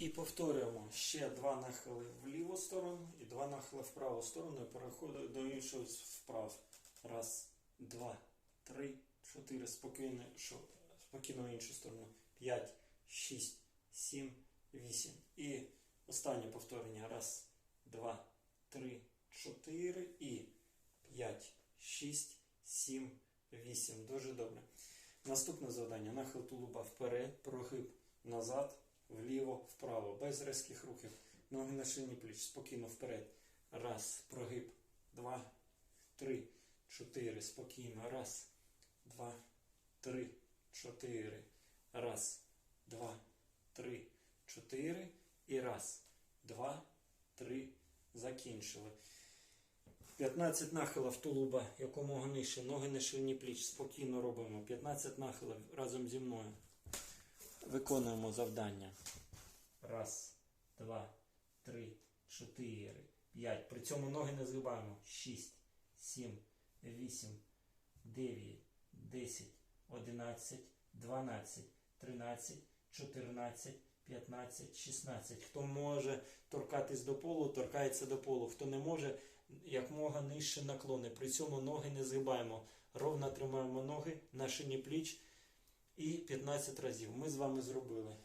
І повторюємо ще два нахили в ліву сторону і два нахили в праву сторону. І переходимо до іншого вправ. Раз, два, три, чотири. Спокійно, спокійно в іншу сторону. П'ять, шість, сім, вісім. І останнє повторення. Раз, два, три, чотири і п'ять, шість, сім, вісім. Дуже добре. Наступне завдання. Нахил тулуба вперед, прогиб назад, вліво, вправо. Без різких рухів. Ноги на шині пліч. Спокійно вперед. Раз. Прогиб. Два. Три. Чотири. Спокійно. Раз. Два. Три. Чотири. Раз. Два. Три. Чотири. І раз. Два. Три. Закінчили. 15 нахилів тулуба якомога нижче, ноги на ширині пліч. Спокійно робимо. 15 нахилів разом зі мною. Виконуємо завдання. Раз, два, три, чотири, п'ять. При цьому ноги не згибаємо. Шість, сім, вісім, дев'ять, десять, одинадцять, дванадцять, тринадцять, чотирнадцять, п'ятнадцять, шістнадцять. Хто може торкатись до полу, торкається до полу. Хто не може, як мога нижче наклони. При цьому ноги не згибаємо. Ровно тримаємо ноги на шині пліч і 15 разів. Ми з вами зробили.